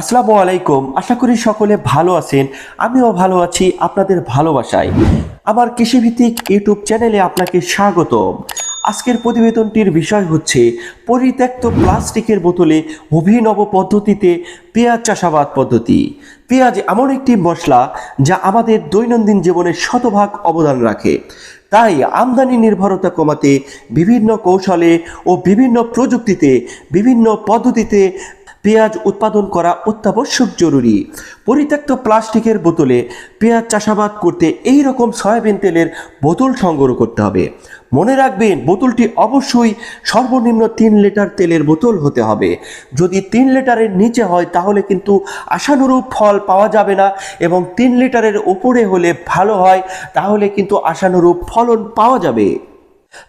আসসালামু আলাইকুম। আশা করি সকলে ভালো আছেন। আমিও ভালো আছি আপনাদের ভালোবাসায়। আমার কৃষিভিত্তিক ইউটিউব চ্যানেলে আপনাকে স্বাগতম। আজকের প্রতিবেদনটির বিষয় হচ্ছে, পরিত্যক্ত প্লাস্টিকের বোতলে অভিনব পদ্ধতিতে পেঁয়াজ চাষাবাদ পদ্ধতি। পেঁয়াজ এমন একটি মশলা যা আমাদের দৈনন্দিন জীবনে শতভাগ অবদান রাখে। তাই আমদানি নির্ভরতা কমাতে বিভিন্ন কৌশলে ও বিভিন্ন প্রযুক্তিতে, বিভিন্ন পদ্ধতিতে পেঁয়াজ উৎপাদন করা অত্যাবশ্যক জরুরি। পরিত্যক্ত প্লাস্টিকের বোতলে পেঁয়াজ চাষাবাদ করতে এই রকম সয়াবিন তেলের বোতল সংগ্রহ করতে হবে। মনে রাখবেন, বোতলটি অবশ্যই সর্বনিম্ন তিন লিটার তেলের বোতল হতে হবে। যদি তিন লিটারের নিচে হয়, তাহলে কিন্তু আশানুরূপ ফল পাওয়া যাবে না এবং তিন লিটারের উপরে হলে ভালো হয়, তাহলে কিন্তু আশানুরূপ ফলন পাওয়া যাবে।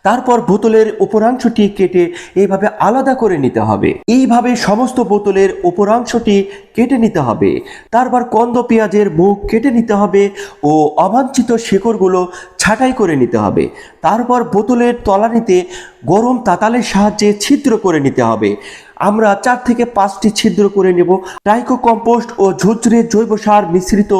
তারপর বোতলের উপরাংশটি কেটে এইভাবে আলাদা করে নিতে হবে। এইভাবে সমস্ত বোতলের উপরাংশটি কেটে নিতে হবে। তারপর কন্দ পেঁয়াজের মুখ কেটে নিতে হবে ও অবাঞ্ছিত শেকড়গুলো ছাঁটাই করে নিতে হবে। তারপর বোতলের তলানিতে গরম তাতালের সাহায্যে ছিদ্র করে নিতে হবে। আমরা চার থেকে পাঁচটি ছিদ্র করে নেব। টাইকো কম্পোস্ট ও ঝুরঝুরে জৈব সার মিশ্রিত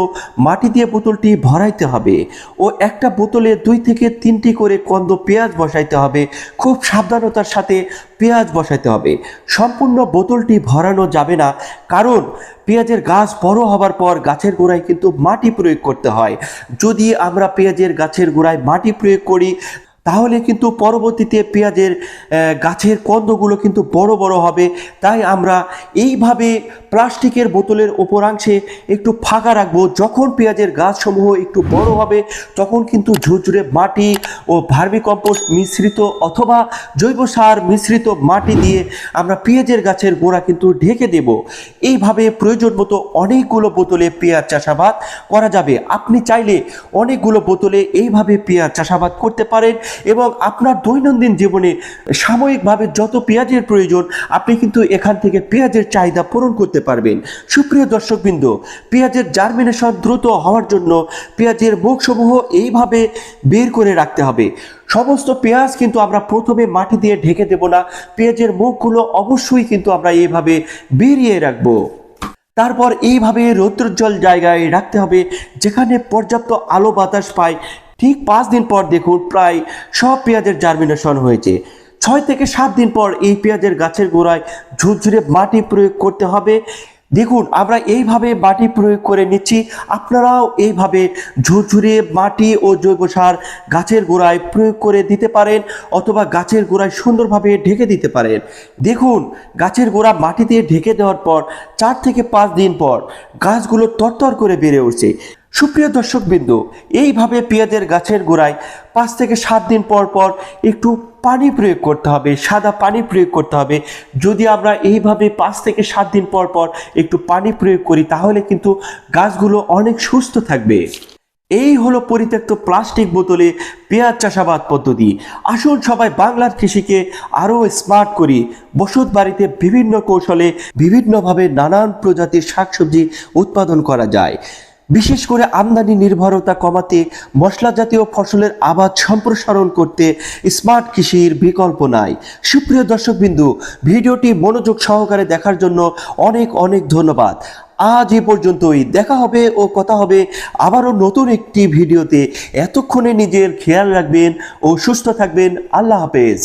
মাটি দিয়ে বোতলটি ভরাইতে হবে ও একটা বোতলে দুই থেকে তিনটি করে কন্দ পেঁয়াজ বসাইতে হবে। খুব সাবধানতার সাথে পেঁয়াজ বসাইতে হবে। সম্পূর্ণ বোতলটি ভরানো যাবে না কারণ পেঁয়াজের গাছ বড় হবার পর গাছের গোড়ায় কিন্তু মাটি প্রয়োগ করতে হয়। যদি আমরা পেঁয়াজের গাছের গোড়ায় মাটি প্রয়োগ করি তাহলে কিন্তু পরবর্তীতে পেঁয়াজের গাছের কন্দগুলো কিন্তু বড় বড় হবে। তাই আমরা এইভাবে প্লাস্টিকের বোতলের ওপরাংশে একটু ফাঁকা রাখব। যখন পেঁয়াজের গাছসমূহ একটু বড় হবে, তখন কিন্তু ঝুরঝুরে মাটি ও ভার্মি কম্পোস্ট মিশ্রিত অথবা জৈব সার মিশ্রিত মাটি দিয়ে আমরা পেঁয়াজের গাছের গোড়া কিন্তু ঢেকে দেব। এইভাবে প্রয়োজন মতো অনেকগুলো বোতলে পেঁয়াজ চাষাবাদ করা যাবে। আপনি চাইলে অনেকগুলো বোতলে এইভাবে পেঁয়াজ চাষাবাদ করতে পারেন। এবং আপনার দৈনন্দিন জীবনে সাময়িকভাবে যত পেঁয়াজের প্রয়োজন, আপনি কিন্তু এখান থেকে পেঁয়াজের চাহিদা পূরণ করতে পারবেন। সুপ্রিয় দর্শকবৃন্দ, পেঁয়াজের জার্মিনেশন দ্রুত হওয়ার জন্য পেঁয়াজের মুখসমূহ এইভাবে বের করে রাখতে হবে। সমস্ত পেঁয়াজ কিন্তু আমরা প্রথমে মাটি দিয়ে ঢেকে দেব না, পেঁয়াজের মুখগুলো অবশ্যই কিন্তু আমরা এইভাবে বেরিয়ে রাখব। তারপর এইভাবে রৌদ্রোজ্জ্বল জায়গায় রাখতে হবে, যেখানে পর্যাপ্ত আলো বাতাস পায়। ঠিক পাঁচ দিন পর দেখুন প্রায় সব পেঁয়াজের জার্মিনেশন হয়েছে। ছয় থেকে সাত দিন পর এই পেঁয়াজের গাছের গোড়ায় ঝুরঝুরে মাটি প্রয়োগ করতে হবে। দেখুন, আমরা এইভাবে মাটি প্রয়োগ করে নিচ্ছি। আপনারাও এইভাবে ঝুরঝুরে মাটি ও জৈব সার গাছের গোড়ায় প্রয়োগ করে দিতে পারেন অথবা গাছের গোড়ায় সুন্দরভাবে ঢেকে দিতে পারেন। দেখুন, গাছের গোড়া মাটি দিয়ে ঢেকে দেওয়ার পর চার থেকে পাঁচ দিন পর গাছগুলো তরতর করে বেড়ে উঠছে। সুপ্রিয় দর্শকবৃন্দ, এইভাবে পেঁয়াজের গাছের গোড়ায় পাঁচ থেকে সাত দিন পর পর একটু পানি প্রয়োগ করতে হবে, সাদা পানি প্রয়োগ করতে হবে। যদি আমরা এইভাবে পাঁচ থেকে সাত দিন পর পর একটু পানি প্রয়োগ করি, তাহলে কিন্তু গাছগুলো অনেক সুস্থ থাকবে। এই হলো পরিত্যক্ত প্লাস্টিক বোতলে পেঁয়াজ চাষাবাদ পদ্ধতি। আসুন সবাই বাংলার কৃষিকে আরও স্মার্ট করি। বসত বাড়িতে বিভিন্ন কৌশলে বিভিন্নভাবে নানান প্রজাতির শাকসবজি উৎপাদন করা যায়। বিশেষ করে আমদানি নির্ভরতা কমাতে মশলা জাতীয় ফসলের আবাদ সম্প্রসারণ করতে স্মার্ট কৃষির বিকল্প নাই। সুপ্রিয় দর্শকবিন্দু, ভিডিওটি মনোযোগ সহকারে দেখার জন্য অনেক অনেক ধন্যবাদ। আজ এ পর্যন্তই। দেখা হবে ও কথা হবে আবারও নতুন একটি ভিডিওতে। এতক্ষণে নিজের খেয়াল রাখবেন ও সুস্থ থাকবেন। আল্লাহ হাফেজ।